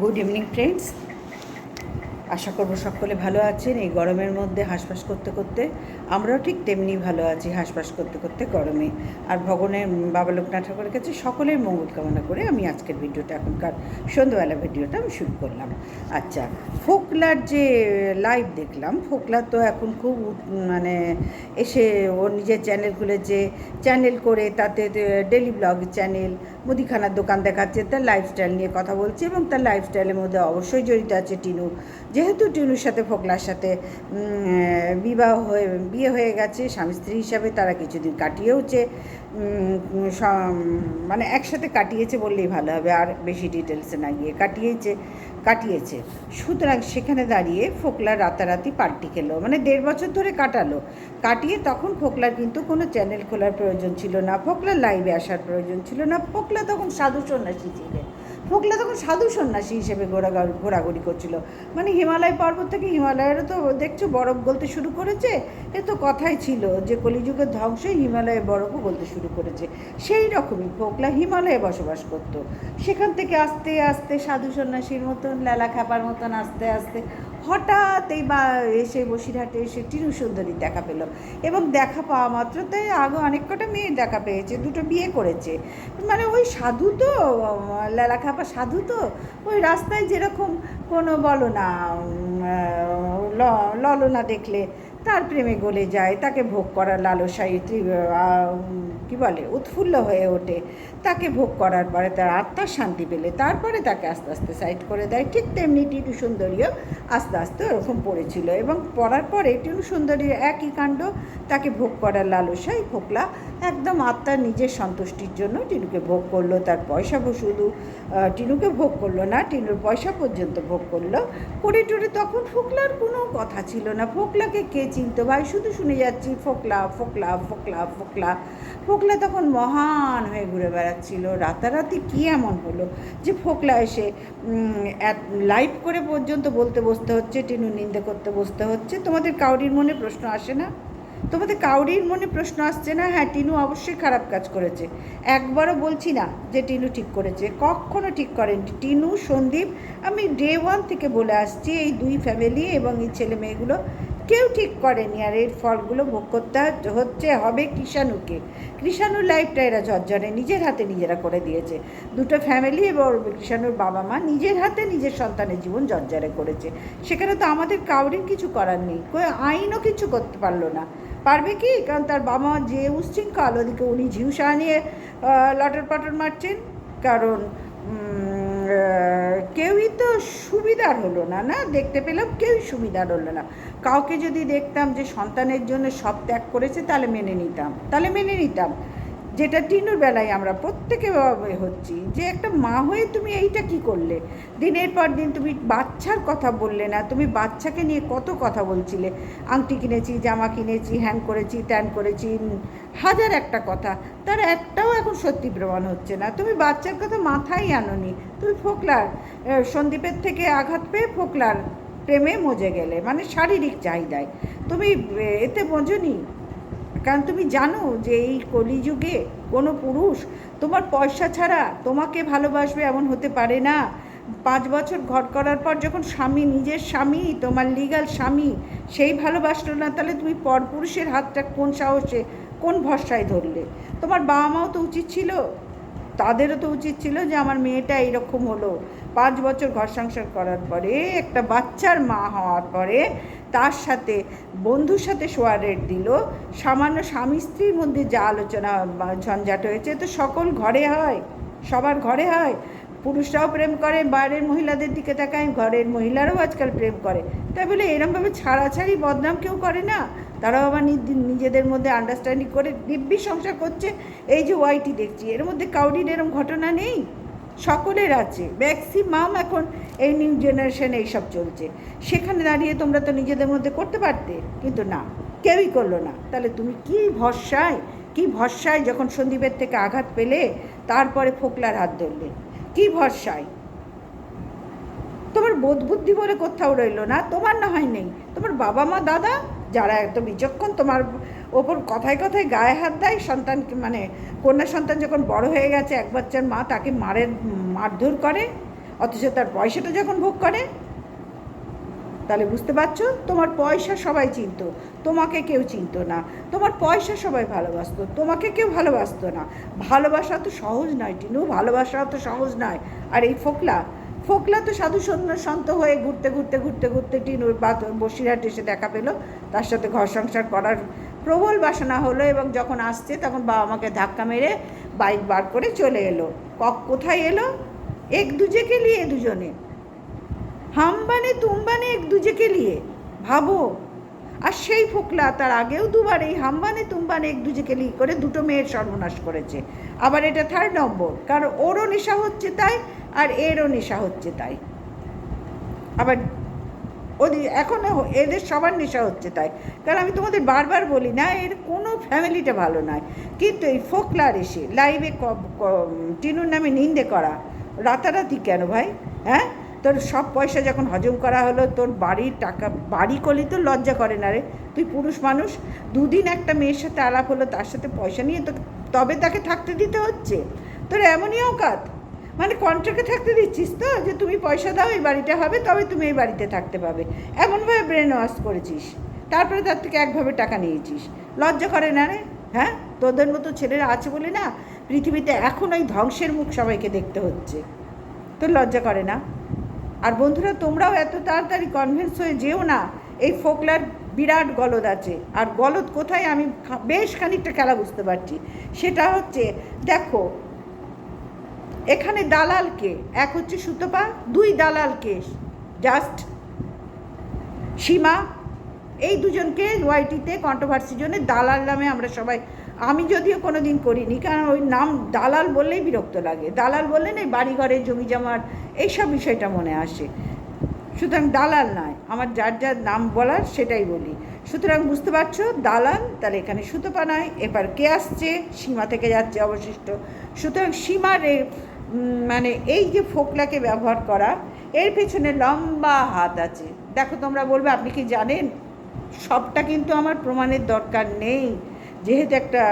Good evening friends আশা করব সকলে ভালো আছেন। এই গরমের মধ্যে হাঁসফাঁস করতে করতে আমরাও ঠিক তেমনি ভালো আছি, হাঁসফাঁস করতে করতে গরমে। আর ভগবানের বাবা লোকনাথ ঠাকুরের কাছে সকলের মঙ্গল কামনা করে আমি আজকের ভিডিওটা, এখনকার সন্ধ্যাবেলা ভিডিওটা আমি শুরু করলাম। আচ্ছা ফোকলার যে লাইভ দেখলাম, ফোকলা তো এখন খুব মানে এসে ওর নিজের চ্যানেলগুলো যে চ্যানেল করে, তাতে ডেলি ব্লগ চ্যানেল মুদিখানার দোকান দেখাচ্ছে, তার লাইফস্টাইল নিয়ে কথা বলছে এবং তার লাইফস্টাইলের মধ্যে অবশ্যই জড়িত আছে টিনু। যেহেতু টিনুর সাথে, ফোকলার সাথে বিবাহ হয়ে, বিয়ে হয়ে গেছে, স্বামী স্ত্রী হিসাবে তারা কিছুদিন কাটিয়েওছে মানে একসাথে কাটিয়েছে বললেই ভালো হবে, আর বেশি ডিটেলসে না গিয়ে কাটিয়েছে কাটিয়েছে। সুতরাং সেখানে দাঁড়িয়ে ফোকলার রাতারাতি পাল্টি খেলো। মানে দেড় বছর ধরে কাটালো। কাটিয়ে তখন ফোকলার কিন্তু কোনো চ্যানেল খোলার প্রয়োজন ছিল না। ফোকলার লাইভে আসার প্রয়োজন ছিল না। ফোকলা তখন সাধু সন্ন্যাসী ছিলেন। ফোকলা তখন সাধু সন্ন্যাসী হিসেবে ঘোরা ঘোরাঘুরি করছিল। মানে হিমালয় পর্বত থেকে হিমালয়েরও তো দেখছ বরফ গলতে শুরু করেছে, এ তো কথাই ছিল যে কলিযুগের ধ্বংসে হিমালয়ে বরফও গলতে শুরু করেছে। সেই রকমই ফোকলা হিমালয়ে বসবাস করত। সেখান থেকে আস্তে আস্তে সাধু সন্ন্যাসীর মতন, লেলা খ্যাপার মতন আস্তে আস্তে হঠাৎ এই বা, এসে বসিরহাটে এসে টিনু সুন্দরী দেখা পেল। এবং দেখা পাওয়া মাত্র তাই আগে অনেক কটা মেয়ের দেখা পেয়েছে, দুটো বিয়ে করেছে। মানে ওই সাধু তো, লেলা খাপা সাধু তো, ওই রাস্তায় যেরকম কোনো বলো না ললনা দেখলে তার প্রেমে গলে যায় তাকে ভোগ করার আহ, কি বলে উৎফুল্ল হয়ে ওঠে। তাকে ভোগ করার পরে তার আত্মার শান্তি পেলে তারপরে তাকে আস্তে আস্তে সাইড করে দেয়। ঠিক তেমনি টিটু সুন্দরীও আস্তে আস্তে ওরকম পড়েছিল এবং পড়ার পরে টিটু সুন্দরীর একই কাণ্ড তাকে ভোগ করার লালসাই ফোকলা একদম আত্মার নিজের সন্তুষ্টির জন্য টিনুকে ভোগ করল, তার পয়সা শুধু টিনুকে ভোগ করল না, টিনুর পয়সা পর্যন্ত ভোগ করল। করে টরে তখন ফোকলার কোনো কথা ছিল না। ফোকলাকে কে চিনতো ভাই? শুধু শুনে যাচ্ছি, ফোকলা ফোকলা ফোকলা ফোকলা। ফোকলা তখন মহান হয়ে ঘুরে বেড়াচ্ছিল। রাতারাতি কী এমন হলো যে ফোকলা এসে লাইভ করে পর্যন্ত বলতে বসতে হচ্ছে টিনু নিন্দে করতে বসতে হচ্ছে? তোমাদের কাউরির মনে প্রশ্ন আসে না? তোমাদের কাউরির মনে প্রশ্ন আসছে না? হ্যাঁ টিনু অবশ্যই খারাপ কাজ করেছে। একবারও বলছি না যে টিনু ঠিক করেছে। কখনো ঠিক করেনি। টিনু, সন্দীপ, আমি ডে ওয়ান থেকে বলে আসছি, এই দুই ফ্যামিলি এবং এই ছেলে মেয়েগুলো কেউ ঠিক করেনি। আর এর ফলগুলো ভোগ করতে হচ্ছে, হবে কৃষাণুকে। কৃষাণুর লাইফটা এরা ঝরঝরে, নিজের হাতে নিজেরা করে দিয়েছে। দুটো ফ্যামিলি এবং কৃষাণুর বাবা মা নিজের হাতে নিজের সন্তানের জীবন জর্জরে করেছে। সেখানে তো আমাদের কাউরির কিছু করার নেই। আইনও কিছু করতে পারল না। পারবে কি? কারণ তার বাবা যে উশৃঙ্খল ওদিকে উনি ঝিউসা নিয়ে লটর পটর মারছেন। কারণ কেউই তো সুবিধার হলো না না? দেখতে পেলাম কেউই সুবিধার হলো না। কাউকে যদি দেখতাম যে সন্তানের জন্য সব ত্যাগ করেছে, তাহলে মেনে নিতাম। তাহলে মেনে নিতাম। যেটা টিনুর বেলায় আমরা প্রত্যেকে হচ্ছি যে একটা মা হয়ে তুমি এইটা কি করলে? দিনের পর দিন তুমি বাচ্চার কথা বললে না, তুমি বাচ্চাকে নিয়ে কত কথা বলছিলে? আংটি কিনেছি, জামা কিনেছি হ্যান করেছি, ত্যান করেছি হাজার একটা কথা। তার একটাও এখন সত্যি প্রমাণ হচ্ছে না। তুমি বাচ্চার কথা মাথায় আনোনি। তুমি ফোকলার সন্দীপের থেকে আঘাত পেয়ে ফোকলার প্রেমে মজে গেলে মানে শারীরিক চাহিদায়। তুমি এতে বোঝনি? কারণ তুমি জানো যে এই কলিযুগে কোনো পুরুষ তোমার পয়সা ছাড়া তোমাকে ভালোবাসবে এমন হতে পারে না। পাঁচ বছর ঘর করার পর যখন স্বামী, নিজের স্বামী, তোমার লিগাল স্বামী সেই ভালোবাসলো না, তাহলে তুমি পরপুরুষের হাতটা কোন সাহসে, কোন ভরসায় ধরলে? তোমার বাবা মাও তো উচিত ছিল, তাদেরও তো উচিত ছিল যে আমার মেয়েটা এইরকম হলো। পাঁচ বছর ঘর সংসার করার পরে, একটা বাচ্চার মা হওয়ার পরে, তার সাথে বন্ধুর সাথে শোয়ার রেট দিল। সামান্য স্বামী স্ত্রীর মধ্যে যা আলোচনা ঝঞ্ঝাট হয়েছে, তো সকল ঘরে হয়, সবার ঘরে হয়। পুরুষরাও প্রেম করে, বাইরের মহিলাদের দিকে তাকায়, ঘরের মহিলারাও আজকাল প্রেম করে। তাই বলে এরমভাবে ছাড়াছাড়ি, বদনাম কেউ করে না। তারাও আবার নিজেদের মধ্যে আন্ডারস্ট্যান্ডিং করে দিব্যি সংসার করছে। এই যে ওয়াইটি দেখছি, এর মধ্যে কাউরির এরম ঘটনা নেই? সকলের আছে ম্যাক্সিমাম এখন এই নিউ জেনারেশন এইসব চলছে। সেখানে দাঁড়িয়ে তোমরা তো নিজেদের মধ্যে করতে পারতে, কিন্তু না, কেউই করল না। তাহলে তুমি কি ভরসায় কি ভরসায় যখন সন্দীপের থেকে আঘাত পেলে, তারপরে ফোকলার হাত ধরলে? কি ভরসায়? তোমার বোধ বুদ্ধি বলে কোথাও রইল না, তোমার না হয় নেই। তোমার বাবা মা, দাদা, যারা এত বিচক্ষণ, তোমার ওপর কথায় কথায় গায়ে হাত দেয় সন্তানকে মানে কন্যা সন্তান যখন বড় হয়ে গেছে, এক বাচ্চার মা তাকে মারের মারধর করে, অথচ তার পয়সাটা যখন ভোগ করে, তাহলে বুঝতে পারছ? তোমার পয়সা সবাই চিনত, তোমাকে কেউ চিনতো না। তোমার পয়সা সবাই ভালোবাসতো, তোমাকে কেউ ভালোবাসতো না। ভালোবাসা তো সহজ নয়, টিনু, ভালোবাসা তো সহজ নয়। আর এই ফোকলা ফোকলা তো সাধু সন্ত হয়ে ঘুরতে ঘুরতে ঘুরতে ঘুরতে টিনুর বাত বসিরহাট এসে দেখা পেল। তার সাথে ঘর সংসার করার প্রবল বাসনা হলো এবং যখন আসছে তখন বাবা মাকে ধাক্কা মেরে বাইক বার করে চলে এলো। কক কোথায় এলো? এক দুজেকে নিয়ে দুজনে। হামবানে, তুমবানে এক দুজেকে নিয়ে। ভাবো। আর সেই ফোকলা তার আগেও দুবার এই হামবানে, তুমবানে এক দুজেকে লিয়ে করে দুটো মেয়ের সর্বনাশ করেছে। আবার এটা থার্ড নম্বর। কারণ ওরও নেশা হচ্ছে তাই আর এরও নেশা হচ্ছে তাই। আবার ওদের এখনও এদের সবার নেশা হচ্ছে তাই। কারণ আমি তোমাদের বারবার বলি না, এর কোনো ফ্যামিলিটা ভালো নয়। কিন্তু এই ফোকলার এসে লাইভে টিনুর নামে নিন্দে করা, রাতারাতি কেন ভাই? হ্যাঁ? তোর সব পয়সা যখন হজম করা হলো, তোর বাড়ির টাকা, বাড়ি করলি তো লজ্জা করে না রে। তুই পুরুষ মানুষ, দুদিন একটা মেয়ের সাথে আলাপ হলো, তার সাথে পয়সা নিয়ে, তো তবে তাকে থাকতে দিতে হচ্ছে। তোর এমনই অকাত। মানে কন্ট্রাক্টে থাকতে দিচ্ছিস তো? যে তুমি পয়সা দাও, এই বাড়িটা হবে, তবে তুমি এই বাড়িতে থাকতে পাবে। এমনভাবে ব্রেন ওয়াশ করেছিস। তারপরে তার থেকে একভাবে টাকা নিয়েছিস। লজ্জা করে না রে? হ্যাঁ? তোদের মতো ছেলেরা আছে বলে না পৃথিবীতে এখন ওই ধ্বংসের মুখ সবাইকে দেখতে হচ্ছে। তোর লজ্জা করে না? আর বন্ধুরা, তোমরাও এত তাড়াতাড়ি কনভিন্স হয়ে যেও না, এই ফোকলার বিরাট গলদ আছে। আর গলদ কোথায় আমি বেশ খানিকটা খেলা বুঝতে পারছি। সেটা হচ্ছে, দেখো এখানে দালালকে এক হচ্ছে সুতপা, দুই দালালকে জাস্ট সীমা, এই দুজনকে ওয়াইটিতে কন্ট্রোভার্সির জন্য দালাল নামে আমরা সবাই, আমি যদিও কোনো দিন করিনি, কারণ ওই নাম দালাল বললেই বিরক্ত লাগে। দালাল বললে না বাড়িঘরের জমি জমার এইসব বিষয়টা মনে আসে। সুতরাং দালাল নয়, আমার যার যার নাম বলার সেটাই বলি। সুতরাং বুঝতে পারছ, দালাল, তাহলে এখানে সুতপা নয়, এবার কে আসছে? সীমা থেকে যাচ্ছে অবশিষ্ট। সুতরাং সীমার মানে এই যে ফোকলাকে ব্যবহার করা, এর পেছনে লম্বা হাত আছে। দেখো তোমরা বলবে, আপনি কি জানেন? সবটা কিন্তু আমার প্রমাণের দরকার নেই। যেহেতু একটা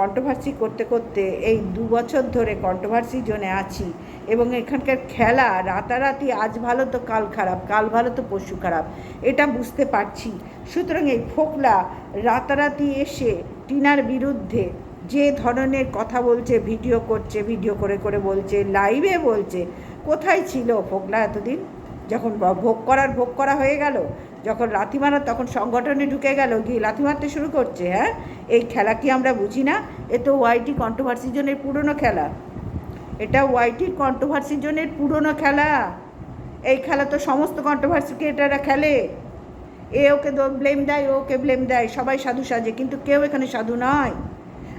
কন্ট্রোভার্সি করতে করতে এই দু বছর ধরে কন্ট্রোভার্সি জোনে আছি এবং এখানকার খেলা রাতারাতি, আজ ভালো তো কাল খারাপ, কাল ভালো তো পশু খারাপ, এটা বুঝতে পারছি। সুতরাং এই ফোকলা রাতারাতি এসে টিনার বিরুদ্ধে যে ধরনের কথা বলছে, ভিডিও করছে, ভিডিও করে করে বলছে লাইভে বলছে, কোথায় ছিল ফোকলা এতদিন? যখন ভোগ করার, ভোগ করা হয়ে গেল, যখন লাথি মারা তখন সংগঠনে ঢুকে গেল, গিয়ে লাথি মারতে শুরু করছে হ্যাঁ? এই খেলা কি আমরা বুঝি না? এ তো ওয়াইটি কন্ট্রোভার্সি জনের পুরনো খেলা। এটা ওয়াইটি কন্ট্রোভার্সি জনের পুরনো খেলা। এই খেলা তো সমস্ত কন্ট্রোভার্সি ক্রিয়েটাররা খেলে। এ ওকে ব্লেম দেয় ওকে ব্লেম দেয়, সবাই সাধু সাজে, কিন্তু কেউ এখানে সাধু নয়।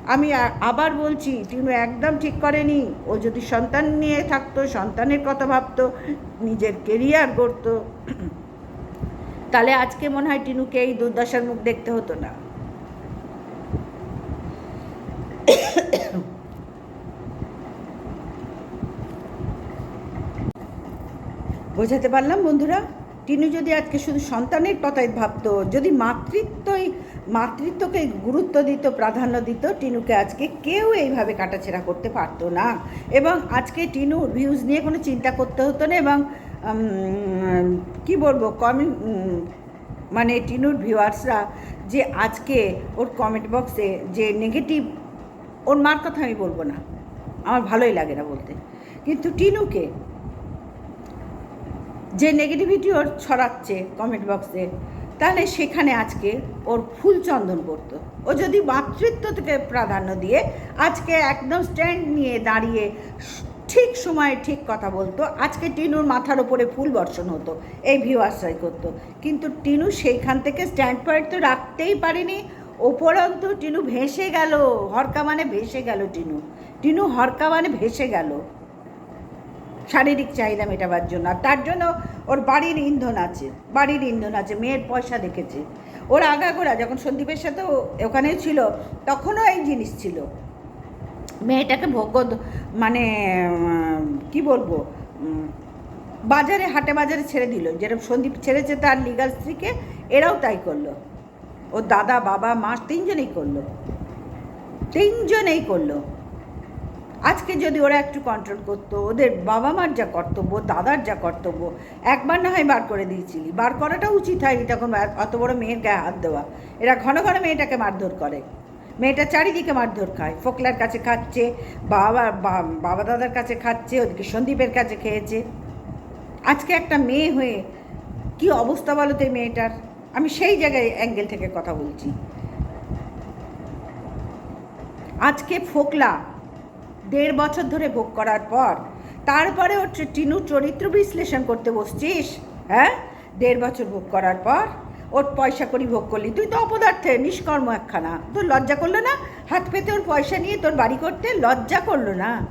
আমি আবার বলছি, টিনু একদম ঠিক করেনি। ও যদি সন্তান নিয়ে থাকতো, সন্তানের কথা ভাবতো, নিজের কেরিয়ার গড়তো। তাহলে আজকে মনে হয় টিনুকে এই দুর্দশার মুখ দেখতে হতো না। বোঝাতে পারলাম বন্ধুরা? টিনু যদি আজকে শুধু সন্তানের কথাই ভাবতো, যদি মাতৃত্বই, মাতৃত্বকে গুরুত্ব দিত, প্রাধান্য দিত, টিনুকে আজকে কেউ এইভাবে কাটাছেড়া করতে পারতো না। এবং আজকে টিনুর ভিউজ নিয়ে কোনো চিন্তা করতে হতো না এবং কি বলব কমেন্ট মানে টিনুর ভিউয়ার্সরা যে আজকে ওর কমেন্ট বক্সে যে নেগেটিভ ওর মার কথা আমি বলব না। আমার ভালোই লাগে না বলতে। কিন্তু টিনুকে যে নেগেটিভিটি ওর ছড়াচ্ছে কমেন্ট বক্সে তাহলে সেখানে আজকে ওর ফুল চন্দন করতো। ও যদি মাতৃত্ব থেকে প্রাধান্য দিয়ে আজকে একদম স্ট্যান্ড নিয়ে দাঁড়িয়ে ঠিক সময়ে ঠিক কথা বলতো, আজকে টিনুর মাথার ওপরে ফুল বর্ষণ হতো, এই ভিউয়ার্সরাই করতো। কিন্তু টিনু সেইখান থেকে স্ট্যান্ড পয়েন্ট তো রাখতেই পারেনি ওপরন্তু টিনু ভেসে গেল, হরকা মানে ভেসে গেল টিনু। টিনু হরকা মানে ভেসে গেল। শারীরিক চাহিদা মেটাবার জন্য। আর তার জন্য ওর বাড়ির ইন্ধন আছে, বাড়ির ইন্ধন আছে, মেয়ের পয়সা দেখেছে। ওর আগাগোড়া, যখন সন্দীপের সাথে ওখানে ছিল, তখনও এই জিনিস ছিল। মেয়েটাকে ভোগ্য মানে কি বলব বাজারে, হাটে বাজারে ছেড়ে দিল। যেরকম সন্দীপ ছেড়েছে তার লিগাল স্ত্রীকে, এরাও তাই করল। ওর দাদা, বাবা, মা, তিনজনেই করল। তিনজনেই করল। আজকে যদি ওরা একটু কন্ট্রোল করতো, ওদের বাবা মার যা কর্তব্য, দাদার যা কর্তব্য, একবার না হয় বার করে দিয়েছিলি। বার করাটা উচিত হয়নি তখন অত বড় মেয়ের গায়ে হাত দেওয়া। এরা ঘন ঘন মেয়েটাকে মারধর করে। মেয়েটা চারিদিকে মারধর খায়। ফোকলার কাছে খাচ্ছে, বাবা বাবা দাদার কাছে খাচ্ছে, ওদিকে সন্দীপের কাছে খেয়েছে। আজকে একটা মেয়ে হয়ে কি অবস্থা বলো তো মেয়েটার? আমি সেই জায়গায় অ্যাঙ্গেল থেকে কথা বলছি। আজকে ফোকলা দেড় বছর ধরে ভোগ করার পর। তারপরে ওর টিনুর চরিত্র বিশ্লেষণ করতে বসছিস? হ্যাঁ? দেড় বছর ভোগ করার পর, ওর পয়সা করি ভোগ করলি। তুই তো অপদার্থে, নিষ্কর্ম একখানা। তোর লজ্জা করল না? হাত পেতে ওর পয়সা নিয়ে তোর বাড়ি করতে লজ্জা করল না?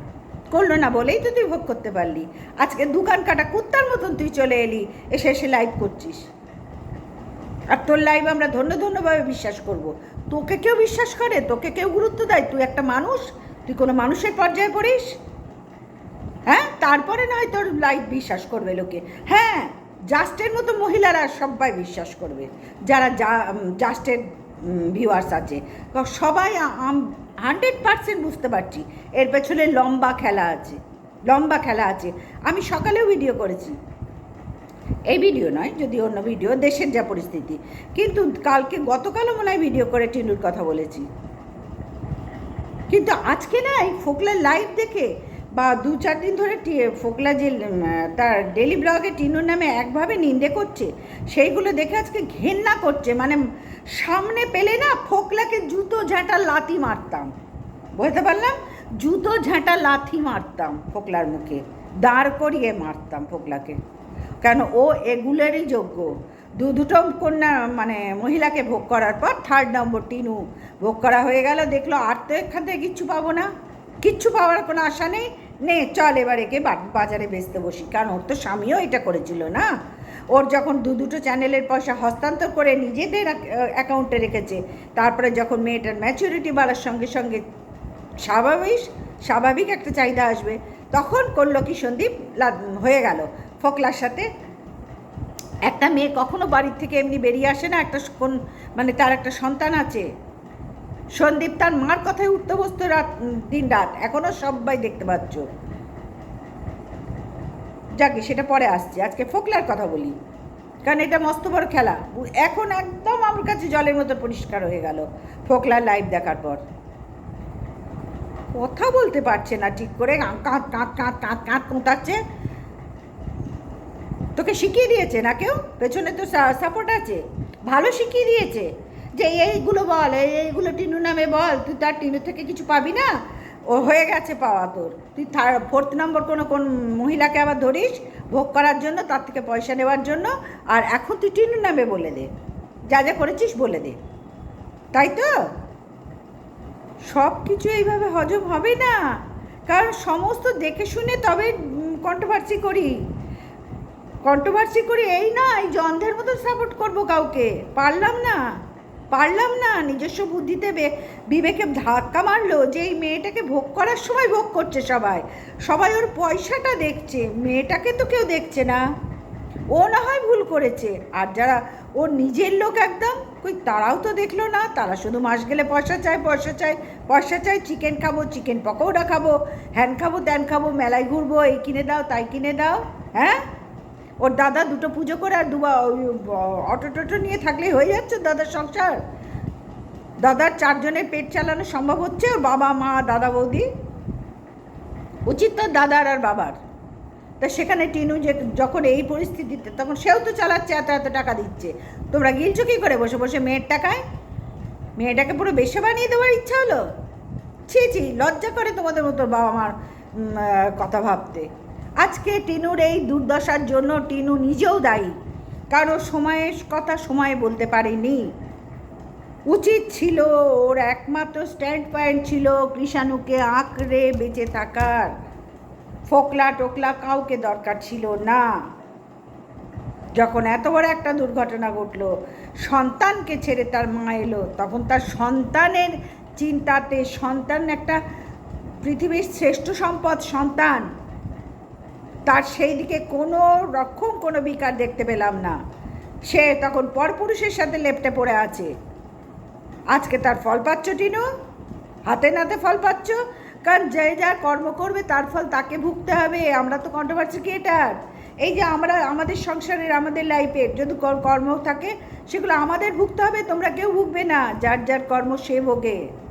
করল না বলেই তো তুই ভোগ করতে পারলি। আজকে দোকান কাটা কুত্তার মতন তুই চলে এলি, এসে এসে লাইভ করছিস। আর তোর লাইভ আমরা ধন্য ধন্যভাবে বিশ্বাস করব। তোকে কেউ বিশ্বাস করে? তোকে কেউ গুরুত্ব দেয়? তুই একটা মানুষ? তুই কোনো মানুষের পর্যায়ে পড়িস? হ্যাঁ? তারপরে নয় তোর লাইভ বিশ্বাস করবে লোকে। হ্যাঁ জাস্টের মতো মহিলারা সবাই বিশ্বাস করবে, যারা জাস্টের ভিউয়ার্স আছে। সবাই হান্ড্রেড পার্সেন্ট বুঝতে পারছি, এর পেছনে লম্বা খেলা আছে, লম্বা খেলা আছে। আমি সকালেও ভিডিও করেছি। এই ভিডিও নয়, যদি অন্য ভিডিও দেশের যা পরিস্থিতি। কিন্তু কালকে, গতকালও মনে হয় ভিডিও করে টিনুর কথা বলেছি। কিন্তু আজকে না এই ফোকলার লাইভ দেখে বা দু চার দিন ধরে ফোকলা যে তার ডেলি ব্লগে টিনুর নামে একভাবে নিন্দে করছে, সেইগুলো দেখে আজকে ঘেন্না করছে। মানে সামনে পেলে না ফোকলাকে জুতো ঝাঁটা লাথি মারতাম। বুঝতে পারলাম? জুতো ঝাঁটা লাথি মারতাম ফোকলার মুখে। দাঁড় করিয়ে মারতাম ফোকলাকে। কেন ও এগুলোরই যোগ্য। দু দুটো কন্যা মানে মহিলাকে ভোগ করার পর থার্ড নম্বর টিনু ভোগ করা হয়ে গেল। দেখল আর তো এখান থেকে কিচ্ছু পাবো না। কিচ্ছু পাওয়ার কোনো আশা নেই। নে, চল এবার একে বাজারে বেচতে বসি। কারণ ওর তো স্বামীও এটা করেছিল না। ওর যখন দু দুটো চ্যানেলের পয়সা হস্তান্তর করে নিজেদের অ্যাকাউন্টে রেখেছে, তারপরে যখন মেয়েটার ম্যাচুরিটি বাড়ার সঙ্গে সঙ্গে স্বাভাবিক স্বাভাবিক একটা চাহিদা আসবে, তখন করল কি সন্দীপ? হয়ে গেল। ফোকলার সাথে একটা মেয়ে কখনো বাড়ির থেকে এমনি বেরিয়ে আসে না একটা মানে তার একটা সন্তান আছে সন্দীপ তার মার কথায় উঠতে বসতো রাত দিন রাত এখনও সবাই দেখতে পাচ্ছ যাকে সেটা পরে আসছে আজকে ফোকলার কথা বলি কারণ এটা মস্ত বড় খেলা এখন একদম আমার কাছে জলের মতো পরিষ্কার হয়ে গেল ফোকলার লাইভ দেখার পর কথা বলতে পারছে না ঠিক করে কাঁত কাঁত কাঁত কাঁত কাঁত কোঁতাচ্ছে তোকে শিখিয়ে দিয়েছে না কেউ? পেছনে তো সাপোর্ট আছে। ভালো শিখিয়ে দিয়েছে। যে এইগুলো বল, এই এইগুলো টিনু নামে বল, তুই তার টিনু থেকে কিছু পাবি না? ও হয়ে গেছে পাওয়া তোর। তুই থার্ড ফোর্থ নম্বর কোনো কোন মহিলাকে আবার ধরিস ভোগ করার জন্য, তার থেকে পয়সা নেওয়ার জন্য, আর এখন তুই টিনু নামে বলে দে। যা যা করেছিস বলে দে। তাই তো? সব কিছু এইভাবে হজম হবে না। কারণ সমস্ত দেখে শুনে তবে কন্ট্রোভার্সি করি। কন্ট্রোভার্সি করি এই না, এই যে অন্ধের মতো সাপোর্ট করব কাউকে। পারলাম না পারলাম না। নিজস্ব বুদ্ধিতে বিবেকে ধাক্কা মারলো যে এই মেয়েটাকে ভোগ করার সময় ভোগ করছে সবাই। সবাই ওর পয়সাটা দেখছে, মেয়েটাকে তো কেউ দেখছে না। ও না হয় ভুল করেছে। আর যারা ওর নিজের লোক একদম, কই তারাও তো দেখল না। তারা শুধু মাস গেলে পয়সা চায় পয়সা চায়। পয়সা চায় চিকেন খাব চিকেন পকৌড়া খাব, হ্যান খাব, ত্যান খাব, মেলায় ঘুরবো, এই কিনে দাও, তাই কিনে দাও হ্যাঁ? ওর দাদা দুটো পুজো করে আর দুবা অটো টোটো নিয়ে থাকলেই হয়ে যাচ্ছে দাদার সংসার। দাদার চারজনের পেট চালানো সম্ভব হচ্ছে, ওর বাবা, মা, দাদা, বৌদি। উচিত তো দাদার আর বাবার। তা সেখানে টিনু যে যখন এই পরিস্থিতিতে, তখন সেও তো চালাচ্ছে, এত এত টাকা দিচ্ছে। তোমরা গিলছো কী করে? বসে বসে মেয়ের টাকায়? মেয়েটাকে পুরো বেশে বানিয়ে দেওয়ার ইচ্ছা হলো? ছি ছি, লজ্জা করে তোমাদের মতো বাবা মার কথা ভাবতে। আজকে টিনুর এই দুর্দশার জন্য টিনু নিজেও দায়ী। কারও সময়ের কথা সময়ে বলতে পারেনি। উচিত ছিল ওর একমাত্র স্ট্যান্ড পয়েন্ট ছিল কৃষাণুকে আঁকড়ে বেঁচে থাকার। ফোকলা টোকলা কাউকে দরকার ছিল না। যখন এত বড় একটা দুর্ঘটনা ঘটলো, সন্তানকে ছেড়ে তার মা এলো, তখন তার সন্তানের চিন্তাতে সন্তান একটা পৃথিবীর শ্রেষ্ঠ সম্পদ, সন্তান। তার সেই দিকে কোনো রকম কোনো বিকার দেখতে পেলাম না। সে তখন পরপুরুষের সাথে লেপটে পড়ে আছে। আজকে তার ফল পাচ্ছ, টিনু? হাতে নাতে ফল পাচ্ছ? কারণ যে যা কর্ম করবে, তার ফল তাকে ভুগতে হবে। আমরা তো কন্ট্রোভার্সি ক্রিয়েটার এই যে আমরা, আমাদের সংসারের, আমাদের লাইফের যদি কর্ম থাকে, সেগুলো আমাদের ভুগতে হবে, তোমরা কেউ ভুগবে না। যার যার কর্ম সে ভোগে।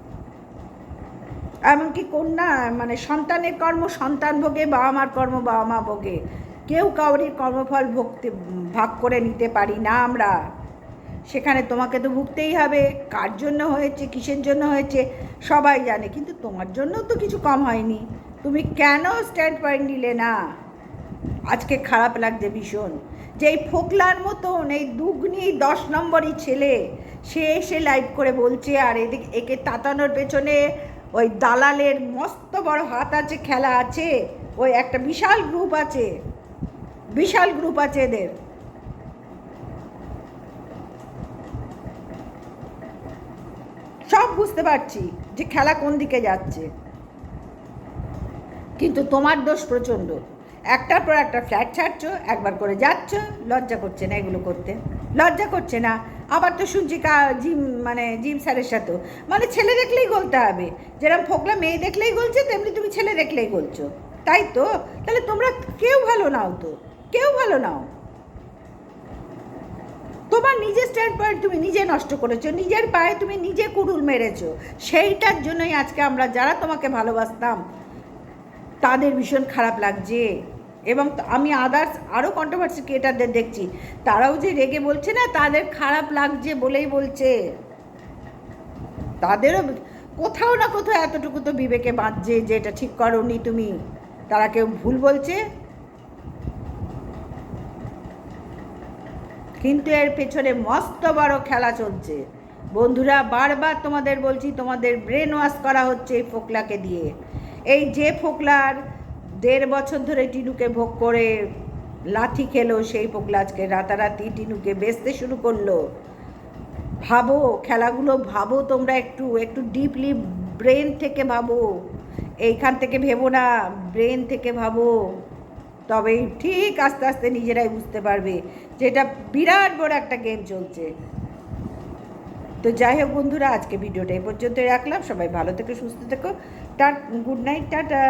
এমনকি কন্যা মানে সন্তানের কর্ম সন্তান ভোগে, বাবা মার কর্ম বাবা মা ভোগে। কেউ কাউরির কর্মফল ভুগতে ভাগ করে নিতে পারি না আমরা। সেখানে তোমাকে তো ভুগতেই হবে, কার জন্য হয়েছে, কিসের জন্য হয়েছে, সবাই জানে। কিন্তু তোমার জন্য তো কিছু কম হয়নি। তুমি কেন স্ট্যান্ড পয়েন্ট নিলে না? আজকে খারাপ লাগছে ভীষণ। যে এই ফোকলার মতন, এই দুগ্নি দশ নম্বরই ছেলে, সে এসে লাইভ করে বলছে, আর এদিকে, একে তাতানোর পেছনে ওই দালালের মস্ত বড় হাত আছে, খেলা আছে, ওই একটা বিশাল গ্রুপ আছে, বিশাল গ্রুপ আছে এদের। সব বুঝতে পারছি যে খেলা কোন দিকে যাচ্ছে। কিন্তু তোমার দোষ প্রচণ্ড। একটার পর একটা ফ্ল্যাট ছাড়ছো, একবার করে যাচ্ছ, লজ্জা করছে না এগুলো করতে। লজ্জা করছে না। আবার তো শুনছি কা জিম মানে জিম স্যারের সাথেও। মানে ছেলে দেখলেই গলতে হবে। যেরকম ফোকলা মেয়ে দেখলেই গলছে, তেমনি তুমি ছেলে দেখলেই গলছো। তাই তো? তাহলে তোমরা কেউ ভালো নাও তো। কেউ ভালো নাও। তোমার নিজের স্ট্যান্ড পয়েন্ট তুমি নিজে নষ্ট করেছ। নিজের পায়ে তুমি নিজে কুড়ুল মেরেছো। সেইটার জন্যই আজকে আমরা যারা তোমাকে ভালোবাসতাম, তাদের ভীষণ খারাপ লাগছে। এবং আমি আদার্স আরও কন্ট্রোভার্সি ক্রিয়েটারদের দেখছি। তারাও যে রেগে বলছে না, তাদের খারাপ লাগছে বলেই বলছে। তাদেরও কোথাও না কোথাও এতটুকু তো বিবেকে বাঁধছে যে এটা ঠিক করনি তুমি। তারা কেউ ভুল বলছে। কিন্তু এর পেছনে মস্ত বড় খেলা চলছে। বন্ধুরা, বারবার তোমাদের বলছি, তোমাদের ব্রেন ওয়াশ করা হচ্ছে এই ফোকলাকে দিয়ে। এই যে ফোকলার দেড় বছর ধরে টিনুকে ভোগ করে লাথি খেলো, সেই ফোকলা আজকে রাতারাতি টিনুকে বেচতে শুরু করল। ভাবো, খেলাগুলো ভাবো তোমরা একটু একটু ডিপলি ব্রেন থেকে ভাবো। এইখান থেকে ভেবো না ব্রেন থেকে ভাবো। তবেই ঠিক আস্তে আস্তে নিজেরাই বুঝতে পারবে যে এটা বিরাট বড় একটা গেম চলছে। তো যাই হোক বন্ধুরা, আজকে ভিডিওটা এই পর্যন্তই রাখলাম। সবাই ভালো থেকো, সুস্থ থেকো। টা গুড নাইট টাটা।